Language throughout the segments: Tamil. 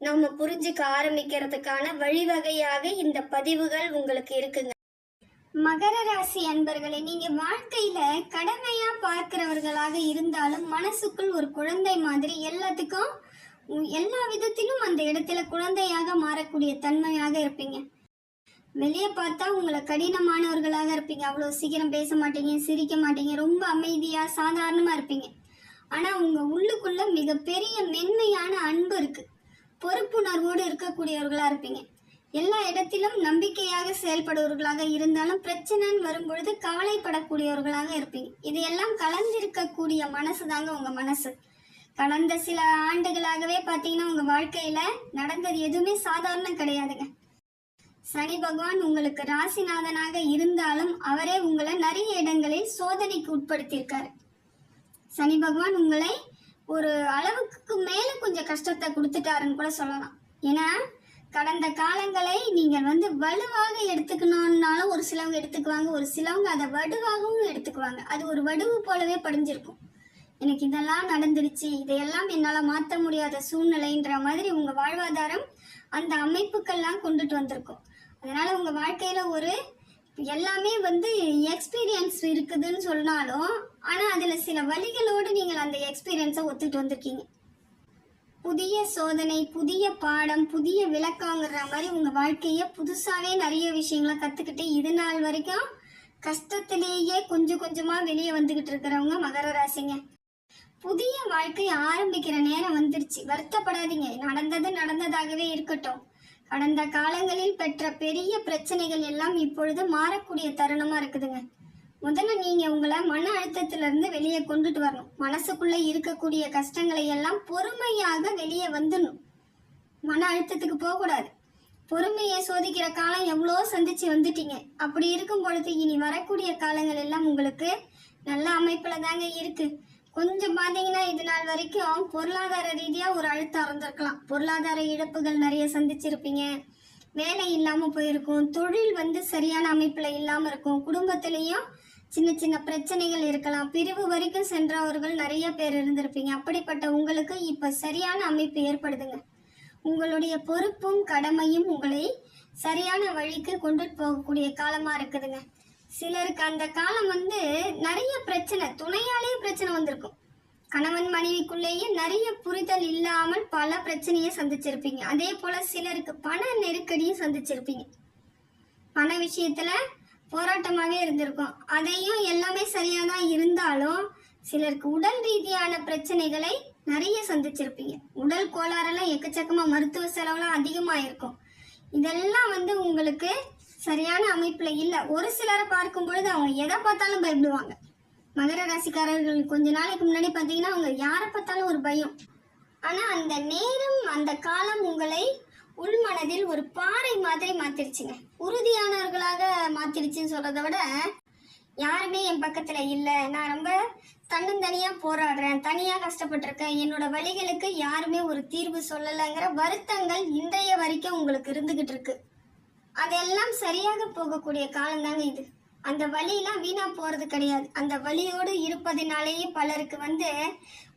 நம்ம புரிஞ்சுக்க ஆரம்பிக்கிறதுக்கான வழிவகையாக இந்த பதிவுகள் உங்களுக்கு இருக்குங்க. மகர ராசி அன்பர்களே நீங்க வாழ்க்கையில கடமையா பார்க்கிறவர்களாக இருந்தாலும் மனசுக்குள் ஒரு குழந்தை மாதிரி எல்லாத்துக்கும் எல்லா விதத்திலும் அந்த இடத்துல குழந்தையாக மாறக்கூடிய தன்மையாக இருப்பீங்க. வெளியே பார்த்தா உங்களை கடினமானவர்களாக இருப்பீங்க. அவ்வளோ சீக்கிரம் பேச மாட்டீங்க சிரிக்க மாட்டீங்க ரொம்ப அமைதியா சாதாரணமா இருப்பீங்க. ஆனா உங்க உள்ளுக்குள்ள மிகப்பெரிய மென்மையான அன்பு இருக்கு. பொறுப்புணர்வோடு இருக்கக்கூடியவர்களாக இருப்பீங்க. எல்லா இடத்திலும் நம்பிக்கையாக செயல்படுவர்களாக இருந்தாலும் பிரச்சனைன்னு வரும்பொழுது கவலைப்படக்கூடியவர்களாக இருப்பீங்க. இதையெல்லாம் கலந்திருக்கக்கூடிய மனசு தாங்க உங்கள் மனசு. கடந்த சில ஆண்டுகளாகவே பார்த்தீங்கன்னா உங்கள் வாழ்க்கையில் நடந்தது எதுவுமே சாதாரணம் கிடையாதுங்க. சனி பகவான் உங்களுக்கு ராசிநாதனாக இருந்தாலும் அவரே உங்களை நிறைய இடங்களில் சோதனைக்கு உட்படுத்தியிருக்காரு. சனி பகவான் உங்களை ஒரு அளவுக்கு மேல கொஞ்சம் கஷ்டத்தை கொடுத்துட்டாருன்னு கூட சொல்லலாம். ஏன்னா கடந்த காலங்களை நீங்கள் வந்து வலுவாக எடுத்துக்கணும்னாலும் ஒரு சிலவங்க எடுத்துக்குவாங்க ஒரு சிலவங்க அதை வடுவாகவும் எடுத்துக்குவாங்க. அது ஒரு வடுவு போலவே படிஞ்சிருக்கும். எனக்கு இதெல்லாம் நடந்துடுச்சு இதையெல்லாம் என்னால் மாற்ற முடியாத சூழ்நிலைன்ற மாதிரி உங்கள் வாழ்வாதாரம் அந்த அமைப்புக்கெல்லாம் கொண்டுட்டு வந்திருக்கும். அதனால உங்கள் வாழ்க்கையில் ஒரு எல்லாமே வந்து எக்ஸ்பீரியன்ஸ் இருக்குதுன்னு சொன்னாலும் ஆனால் அதில் சில வழிகளோடு நீங்கள் அந்த எக்ஸ்பீரியன்ஸை ஒத்துட்டு வந்திருக்கீங்க. புதிய சோதனை புதிய பாடம் புதிய விளக்கங்கிற மாதிரி உங்கள் வாழ்க்கையை புதுசாகவே நிறைய விஷயங்களை கற்றுக்கிட்டு இது நாள் வரைக்கும் கஷ்டத்திலேயே கொஞ்சம் கொஞ்சமாக வெளியே வந்துக்கிட்டு இருக்கிறவங்க மகர ராசிங்க. புதிய வாழ்க்கை ஆரம்பிக்கிற நேரம் வந்துருச்சு. வருத்தப்படாதீங்க. நடந்தது நடந்ததாகவே இருக்கட்டும். கடந்த காலங்களில் பெற்ற பெரிய பிரச்சனைகள் எல்லாம் இப்பொழுது மாறக்கூடிய தருணமா இருக்குதுங்க. முதல்ல நீங்க உங்களை மன அழுத்தத்துல இருந்து வெளியே கொண்டுட்டு வரணும். மனசுக்குள்ள இருக்கக்கூடிய கஷ்டங்களை எல்லாம் பொறுமையாக வெளியே வந்துடணும். மன அழுத்தத்துக்கு போகக்கூடாது. பொறுமையை சோதிக்கிற காலம் எவ்வளோ சந்திச்சு வந்துட்டீங்க. அப்படி இருக்கும் பொழுது இனி வரக்கூடிய காலங்கள் எல்லாம் உங்களுக்கு நல்ல அமைப்பில் தாங்க இருக்கு. கொஞ்சம் பார்த்தீங்கன்னா இது நாள் வரைக்கும் பொருளாதார ரீதியாக ஒரு அழுத்தம் இருந்திருக்கலாம் பொருளாதார இழப்புகள் நிறைய சந்திச்சிருப்பீங்க. வேலை இல்லாமல் போயிருக்கும். தொழில் வந்து சரியான அமைப்பில் இல்லாமல் இருக்கும். குடும்பத்திலையும் சின்ன சின்ன பிரச்சனைகள் இருக்கலாம். பிரிவு வரைக்கும் சென்றவர்கள் நிறைய பேர் இருந்திருப்பீங்க. அப்படிப்பட்ட உங்களுக்கு இப்போ சரியான அமைப்பு ஏற்படுதுங்க. உங்களுடைய பொறுப்பும் கடமையும் உங்களை சரியான வழிக்கு கொண்டுட்டு போகக்கூடிய காலமா இருக்குதுங்க. சிலருக்கு அந்த காலம் வந்து நிறைய பிரச்சனை துணையாலேயே பிரச்சனை வந்திருக்கும். கணவன் மனைவிக்குள்ளேயே நிறைய புரிதல் இல்லாமல் பல பிரச்சனையை சந்திச்சிருப்பீங்க. அதே போல சிலருக்கு பண நெருக்கடியும் சந்திச்சிருப்பீங்க. பண விஷயத்துல போராட்டமாகவே இருந்திருக்கும். அதையும் எல்லாமே சரியா தான் இருந்தாலும் சிலருக்கு உடல் ரீதியான பிரச்சனைகளை நிறைய சந்திச்சிருப்பீங்க. உடல் கோளாறெல்லாம் எக்கச்சக்கமா மருத்துவ செலவுலாம் அதிகமாக இருக்கும் இதெல்லாம் வந்து உங்களுக்கு சரியான அமைப்புல இல்லை. ஒரு சிலரை பார்க்கும் பொழுது அவங்க எதை பார்த்தாலும் பயப்படுவாங்க. மகர ராசிக்காரர்கள் கொஞ்ச நாளைக்கு முன்னாடி பார்த்தீங்கன்னா அவங்க யாரை பார்த்தாலும் ஒரு பயம். ஆனால் அந்த நேரம் அந்த காலம் உங்களை உள்மனதில் ஒரு பாறை மாதிரி மாத்திருச்சுங்க. உறுதியானவர்களாக மாத்திருச்சுன்னு சொல்கிறத விட யாருமே என் பக்கத்துல இல்லை. நான் ரொம்ப தன்னந்தனியா போராடுறேன். தனியா கஷ்டப்பட்டிருக்கேன். என்னோட வழிகளுக்கு யாருமே ஒரு தீர்வு சொல்லலைங்கிற வருத்தங்கள் இன்றைய வரைக்கும் உங்களுக்கு இருந்துகிட்டு இருக்கு. அதெல்லாம் சரியாக போகக்கூடிய காலம்தாங்க இது. அந்த வழியெல்லாம் வீணா போறது கிடையாது. அந்த வழியோடு இருப்பதினாலேயே பலருக்கு வந்து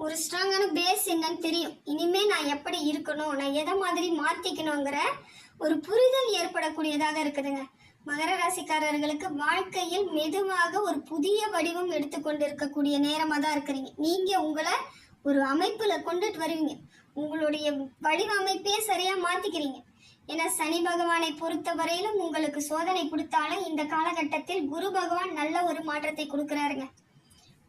ஒரு ஸ்ட்ராங்கான பேஸ் என்னன்னு தெரியும். இனிமே நான் எப்படி இருக்கணும்? நான் எதை மாதிரி மாத்திக்கணுங்கிற ஒரு புரிதல் ஏற்படக்கூடியதாக இருக்குதுங்க. மகர ராசிக்காரர்களுக்கு வாழ்க்கையில் மெதுவாக ஒரு புதிய வடிவம் எடுத்துக்கொண்டு இருக்கக்கூடிய நேரமாக தான் இருக்கிறீங்க. நீங்க உங்களை ஒரு அமைப்புல கொண்டுட்டு வருவீங்க. உங்களுடைய வடிவமைப்பையே சரியா மாத்திக்கிறீங்க. ஏன்னா சனி பகவானை பொறுத்த வரையிலும் உங்களுக்கு சோதனை கொடுத்தாலும் இந்த காலகட்டத்தில் குரு பகவான் நல்ல ஒரு மாற்றத்தை கொடுக்குறாருங்க.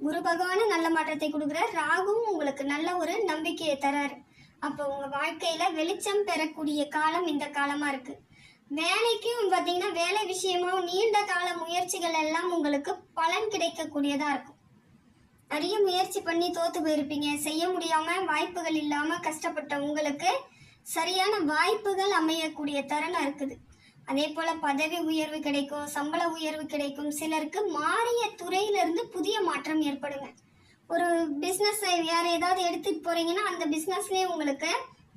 குரு பகவானும் நல்ல மாற்றத்தை கொடுக்குறாரு. ராகுவும் உங்களுக்கு நல்ல ஒரு நம்பிக்கையை தராரு. அப்போ உங்க வாழ்க்கையில வெளிச்சம் பெறக்கூடிய காலம் இந்த காலமா இருக்கு. வேலைக்கும் பார்த்தீங்கன்னா வேலை விஷயமா நீண்ட கால முயற்சிகள் எல்லாம் உங்களுக்கு பலன் கிடைக்கக்கூடியதா இருக்கும். நிறைய முயற்சி பண்ணி தோத்து போயிருப்பீங்க. செய்ய முடியாம வாய்ப்புகள் இல்லாம கஷ்டப்பட்ட உங்களுக்கு சரியான வாய்ப்புகள் அமையக்கூடிய தருணம் இருக்குது. அதே போல பதவி உயர்வு கிடைக்கும் சம்பள உயர்வு கிடைக்கும். சிலருக்கு மாறிய துறையிலிருந்து புதிய மாற்றம் ஏற்படுங்க. ஒரு பிஸ்னஸ் வேற ஏதாவது எடுத்துட்டு போறீங்கன்னா அந்த பிஸ்னஸ்லயே உங்களுக்கு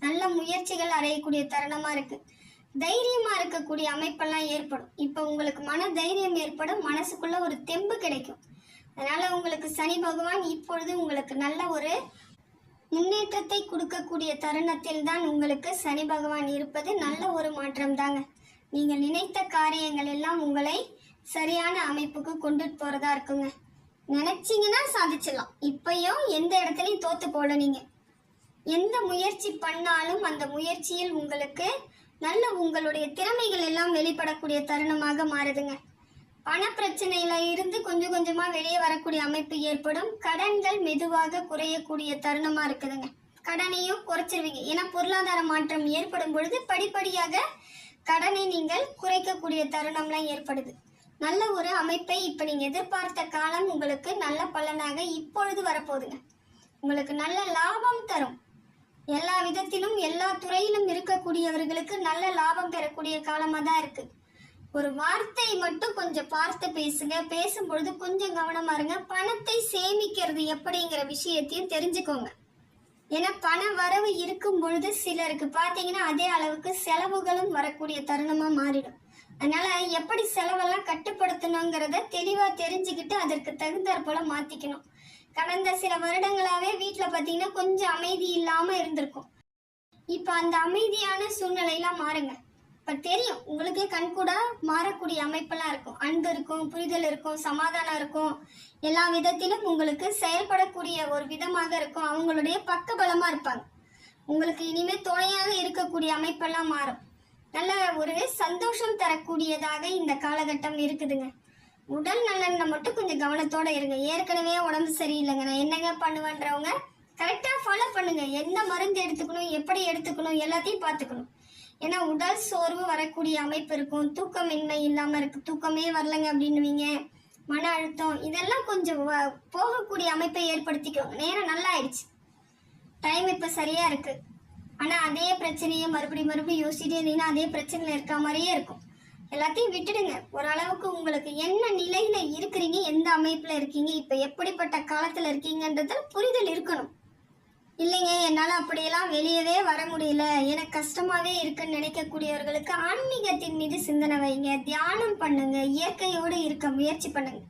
நல்ல முயற்சிகள் அடையக்கூடிய தருணமா இருக்கு. தைரியமா இருக்கக்கூடிய அமைப்பெல்லாம் ஏற்படும். இப்போ உங்களுக்கு மன தைரியம் ஏற்படும் மனசுக்குள்ள ஒரு தெம்பு கிடைக்கும். அதனால உங்களுக்கு சனி பகவான் இப்பொழுது உங்களுக்கு நல்ல ஒரு முன்னேற்றத்தை கொடுக்கக்கூடிய தருணத்தில் தான் உங்களுக்கு சனி பகவான் இருப்பது நல்ல ஒரு மாற்றம் தாங்க நீங்கள் நினைத்த காரியங்கள் எல்லாம் உங்களை சரியான அமைப்புக்கு கொண்டுட்டு போறதா இருக்குங்க. நினைச்சிங்கன்னா சாதிச்சிடலாம். இப்பயும் எந்த இடத்துலையும் தோத்து போல நீங்க எந்த முயற்சி பண்ணாலும் அந்த முயற்சியில் உங்களுக்கு நல்ல உங்களுடைய திறமைகள் எல்லாம் வெளிப்படக்கூடிய தருணமாக மாறுதுங்க. பண பிரச்சனையில இருந்து கொஞ்சம் கொஞ்சமா வெளியே வரக்கூடிய அமைப்பு ஏற்படும். கடன்கள் மெதுவாக குறையக்கூடிய தருணமா இருக்குதுங்க. கடனையும் குறைச்சிருவீங்க. ஏன்னா பொருளாதார மாற்றம் ஏற்படும் பொழுது படிப்படியாக கடனை நீங்கள் குறைக்கக்கூடிய தருணம்லாம் ஏற்படுது. நல்ல ஒரு அமைப்பை இப்போ நீங்கள் எதிர்பார்த்த காலம் உங்களுக்கு நல்ல பலனாக இப்பொழுது வரப்போகுதுங்க. உங்களுக்கு நல்ல லாபம் தரும். எல்லா விதத்திலும் எல்லா துறையிலும் இருக்கக்கூடியவர்களுக்கு நல்ல லாபம் பெறக்கூடிய காலமாக தான் இருக்குது ஒரு வார்த்தை மட்டும் கொஞ்சம் பார்த்து பேசுங்க. பேசும்பொழுது கொஞ்சம் கவனமா இருங்க. பணத்தை சேமிக்கிறது எப்படிங்கிற விஷயத்தையும் தெரிஞ்சுக்கோங்க. ஏன்னா பண வரவு இருக்கும் பொழுது சிலருக்கு பார்த்தீங்கன்னா அதே அளவுக்கு செலவுகளும் வரக்கூடிய தருணமா மாறிடும். அதனால எப்படி செலவெல்லாம் கட்டுப்படுத்தணுங்கிறத தெளிவா தெரிஞ்சுக்கிட்டு அதற்கு தகுந்தாற் போல மாத்திக்கணும். கடந்த சில வருடங்களாவே வீட்டுல பாத்தீங்கன்னா கொஞ்சம் அமைதி இல்லாம இருந்திருக்கும். இப்ப அந்த அமைதியான சூழ்நிலையெல்லாம் மாறுங்க. பட் தெரியும். உங்களுக்கே கண்கூடா மாறக்கூடிய அமைப்பெல்லாம் இருக்கும். அன்பு இருக்கும் புரிதல் இருக்கும் சமாதானம் இருக்கும். எல்லா விதத்திலும் உங்களுக்கு செயல்படக்கூடிய ஒரு விதமாக இருக்கும். அவங்களுடைய பக்கபலமா இருப்பாங்க. உங்களுக்கு இனிமே துணையாக இருக்கக்கூடிய அமைப்பெல்லாம் மாறும். நல்ல ஒரு சந்தோஷம் தரக்கூடியதாக இந்த காலகட்டம் இருக்குதுங்க. உடல் நலன்ல மட்டும் கொஞ்சம் கவனத்தோட இருங்க. ஏற்கனவே உடம்பு சரியில்லைங்க. நான் என்னங்க பண்ணுவேன்றவங்க கரெக்டாக ஃபாலோ பண்ணுங்க. என்ன மருந்து எடுத்துக்கணும் எப்படி எடுத்துக்கணும் எல்லாத்தையும் பார்த்துக்கணும். ஏன்னா உடல் சோர்வு வரக்கூடிய அமைப்பு இருக்கும். தூக்கமின்மை இல்லாம இருக்கு. தூக்கமே வரலங்க அப்படின்னுவீங்க. மன அழுத்தம் இதெல்லாம் கொஞ்சம் வ- போகக்கூடிய அமைப்பை ஏற்படுத்திக்கோங்க. நேரம் நல்லா ஆயிடுச்சு டைம் இப்ப சரியா இருக்கு. ஆனா அதே பிரச்சனையை மறுபடியும் மறுபடியும் யோசிச்சுட்டே இருந்தீங்கன்னா அதே பிரச்சனையில இருக்க மாதிரியே இருக்கும். எல்லாத்தையும் விட்டுடுங்க. ஓரளவுக்கு உங்களுக்கு என்ன நிலையில இருக்கிறீங்க எந்த அமைப்புல இருக்கீங்க இப்ப எப்படிப்பட்ட காலத்துல இருக்கீங்கன்றதுல புரிதல் இருக்கணும். இல்லைங்க என்னால் அப்படியெல்லாம் வெளியவே வர முடியல. எனக்கு கஷ்டமாகவே இருக்குன்னு நினைக்கக்கூடியவர்களுக்கு ஆன்மீகத்தின் மீது சிந்தனை வைங்க. தியானம் பண்ணுங்க. இயற்கையோடு இருக்க முயற்சி பண்ணுங்க.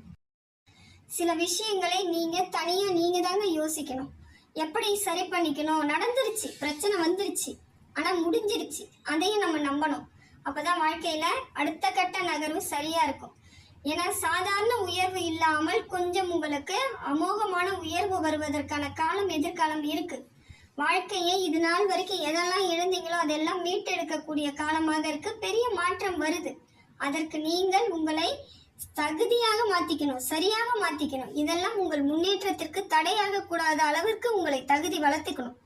சில விஷயங்களை நீங்க தனியா நீங்க தாங்க யோசிக்கணும். எப்படி சரி பண்ணிக்கணும்? நடந்துருச்சு. பிரச்சனை வந்துருச்சு. ஆனா முடிஞ்சிருச்சு. அதையும் நம்ம நம்பணும். அப்பதான் வாழ்க்கையில அடுத்த கட்ட நகர்வு சரியா இருக்கும். ஏன்னா சாதாரண உயர்வு இல்லாமல் கொஞ்சம் உங்களுக்கு அமோகமான உயர்வு வருவதற்கான காலம் எதிர்காலம் இருக்கு. வாழ்க்கையை இது நாள் வரைக்கும் எதெல்லாம் இழந்தீங்களோ அதெல்லாம் மீட்டெடுக்கக்கூடிய காலமாக இருக்கு. பெரிய மாற்றம் வருது. அதற்கு நீங்கள் உங்களை தகுதியாக மாத்திக்கணும் சரியாக மாத்திக்கணும். இதெல்லாம் உங்கள் முன்னேற்றத்திற்கு தடையாக கூடாத அளவிற்கு உங்களை தகுதி வளர்த்துக்கணும்.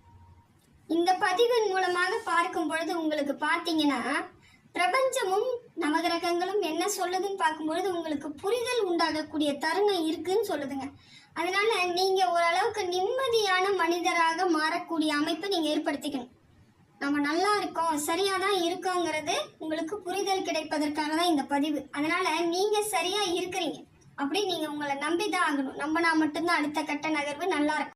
இந்த பதிவின் மூலமாக பார்க்கும் பொழுது உங்களுக்கு பார்த்தீங்கன்னா பிரபஞ்சமும் நவகிரகங்களும் என்ன சொல்லுதுன்னு பார்க்கும்பொழுது உங்களுக்கு புரிதல் உண்டாகக்கூடிய தருணம் இருக்குன்னு சொல்லுதுங்க. அதனால நீங்க ஓரளவுக்கு நிம்மதியான மனிதராக மாறக்கூடிய அமைப்பை நீங்க ஏற்படுத்திக்கணும். நம்ம நல்லா இருக்கோம் சரியா தான் இருக்கோங்கிறது உங்களுக்கு புரிதல் கிடைப்பதற்காக தான் இந்த பதிவு. அதனால நீங்க சரியா இருக்கிறீங்க அப்படி நீங்க உங்களை நம்பி தான் ஆகணும். நம்பினா மட்டும்தான் அடுத்த கட்ட நகர்வு நல்லா இருக்கும்.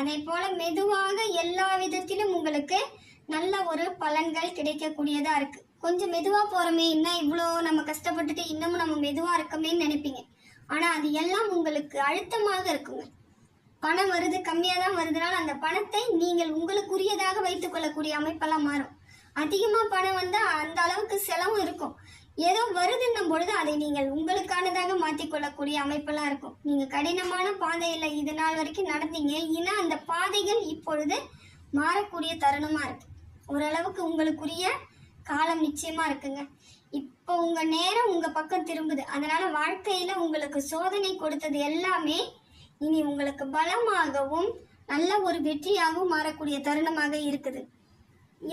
அதே போல மெதுவாக எல்லா விதத்திலும் உங்களுக்கு நல்ல ஒரு பலன்கள் கிடைக்கக்கூடியதா இருக்கு. கொஞ்சம் மெதுவா போறோமே என்ன இவ்வளோ நம்ம கஷ்டப்பட்டுட்டு இன்னமும் நம்ம மெதுவா இருக்கமேன்னு நினைப்பீங்க. ஆனா அது எல்லாம் உங்களுக்கு அழுத்தமாக இருக்குங்க. பணம் வருது கம்மியா தான் வருதுனால அந்த பணத்தை நீங்கள் உங்களுக்குரியதாக வைத்துக் கொள்ளக்கூடிய அமைப்பெல்லாம் மாறும். அதிகமா பணம் வந்தா அந்த அளவுக்கு செலவும் இருக்கும். ஏதோ வருதுன்னும் பொழுது அதை நீங்கள் உங்களுக்கானதாக மாற்றிக்கொள்ளக்கூடிய அமைப்பெல்லாம் இருக்கும். நீங்க கடினமான பாதையில இது நாள் வரைக்கும் நடந்தீங்க. ஏன்னா அந்த பாதைகள் இப்பொழுது மாறக்கூடிய தருணமா இருக்கு. ஓரளவுக்கு உங்களுக்குரிய காலம் நிச்சயமா இருக்குங்க. இப்போ உங்க நேரம் உங்க பக்கம் திரும்புது. அதனால வாழ்க்கையில உங்களுக்கு சோதனை கொடுத்தது எல்லாமே இனி உங்களுக்கு பலமாகவும் நல்ல ஒரு வெற்றியாகவும் மாறக்கூடிய தருணமாக இருக்குது.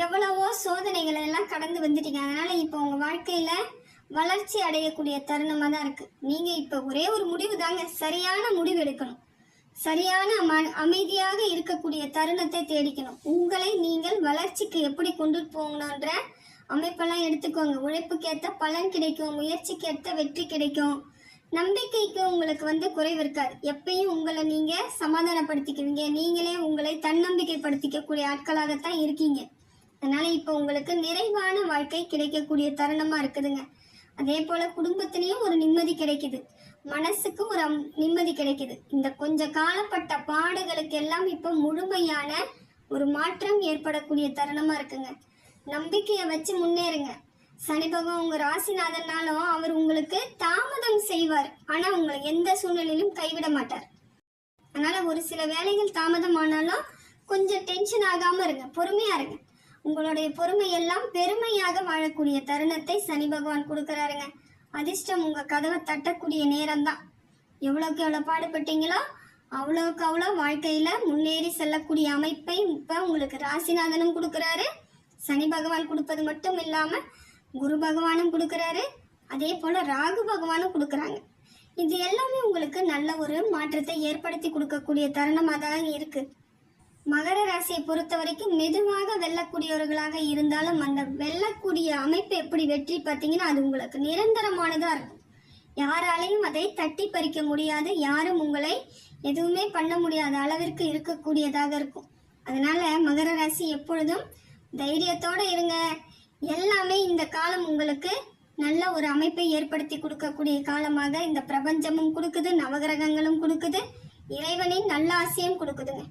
எவ்வளவோ சோதனைகளை எல்லாம் கடந்து வந்துட்டீங்க. அதனால இப்போ உங்க வாழ்க்கையில வளர்ச்சி அடையக்கூடிய தருணமாக தான் இருக்கு. நீங்க இப்போ ஒரே ஒரு முடிவு தாங்க சரியான முடிவு எடுக்கணும். சரியான அமைதியாக இருக்கக்கூடிய தருணத்தை தேடிக்கணும். உங்களை நீங்கள் வளர்ச்சிக்கு எப்படி கொண்டு போகணுன்ற அமைப்பெல்லாம் எடுத்துக்கோங்க. உழைப்புக்கேற்ற பலன் கிடைக்கும் முயற்சிக்கேற்ற வெற்றி கிடைக்கும். நம்பிக்கைக்கு உங்களுக்கு வந்து குறைவு இருக்காது. எப்பயும் உங்களை நீங்க சமாதானப்படுத்திக்குவீங்க. நீங்களே உங்களை தன்னம்பிக்கைப்படுத்திக்கக்கூடிய ஆட்களாகத்தான் இருக்கீங்க. அதனால இப்போ உங்களுக்கு நிறைவான வாழ்க்கை கிடைக்கக்கூடிய தருணமா இருக்குதுங்க. அதே போல குடும்பத்திலையும் ஒரு நிம்மதி கிடைக்குது. மனசுக்கு ஒரு நிம்மதி கிடைக்குது. இந்த கொஞ்ச காலப்பட்ட பாடுகளுக்கு எல்லாம் இப்போ முழுமையான ஒரு மாற்றம் ஏற்படக்கூடிய தருணமா இருக்குங்க. நம்பிக்கையை வச்சு முன்னேறுங்க. சனி பகவான் உங்க ராசிநாதனாலும் அவர் உங்களுக்கு தாமதம் செய்வார். ஆனா உங்களை எந்த சூழ்நிலையிலும் கைவிட மாட்டார். அதனால ஒரு சில வேலைகள் தாமதமானாலும் கொஞ்சம் டென்ஷன் ஆகாம இருங்க. பொறுமையா இருங்க. உங்களுடைய பொறுமை எல்லாம் பெருமையாக வாழக்கூடிய தருணத்தை சனி பகவான் கொடுக்கறாருங்க. அதிர்ஷ்டம் உங்க கதவை தட்டக்கூடிய நேரம்தான். எவ்வளோக்கு எவ்வளோ பாடுபட்டீங்களோ அவ்வளோக்கு அவ்வளோ வாழ்க்கையில முன்னேறி செல்லக்கூடிய அமைப்பை இப்ப உங்களுக்கு ராசிநாதனும் கொடுக்கறாரு. சனி பகவான் கொடுப்பது மட்டும் இல்லாம குரு பகவானும் கொடுக்கறாரு. அதே போல ராகு பகவானும் கொடுக்கறாங்க. இது எல்லாமே உங்களுக்கு நல்ல ஒரு மாற்றத்தை ஏற்படுத்தி கொடுக்கக்கூடிய தருணமாக தான் இருக்குது மகர ராசியை பொறுத்த வரைக்கும் மெதுவாக வெல்லக்கூடியவர்களாக இருந்தாலும் அந்த வெல்லக்கூடிய அமைப்பு எப்படி வெற்றி பார்த்தீங்கன்னா அது உங்களுக்கு நிரந்தரமானதாக இருக்கும். யாராலையும் அதை தட்டி பறிக்க முடியாது. யாரும் உங்களை எதுவுமே பண்ண முடியாத அளவிற்கு இருக்கக்கூடியதாக இருக்கும். அதனால மகர ராசி எப்பொழுதும் தைரியத்தோடு இருங்க. எல்லாமே இந்த காலம் உங்களுக்கு நல்ல ஒரு அமைப்பை ஏற்படுத்தி கொடுக்கக்கூடிய காலமாக இந்த பிரபஞ்சமும் கொடுக்குது நவகிரகங்களும் கொடுக்குது இறைவனின் நல்ல ஆசையும் கொடுக்குதுங்க.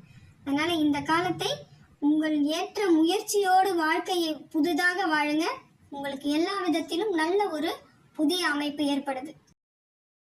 அதனால இந்த காலத்தை உங்கள் ஏற்ற முயற்சியோடு வாழ்க்கையை புதிதாக வாழுங்க. உங்களுக்கு எல்லா விதத்திலும் நல்ல ஒரு புதிய அமைப்பு ஏற்படுது.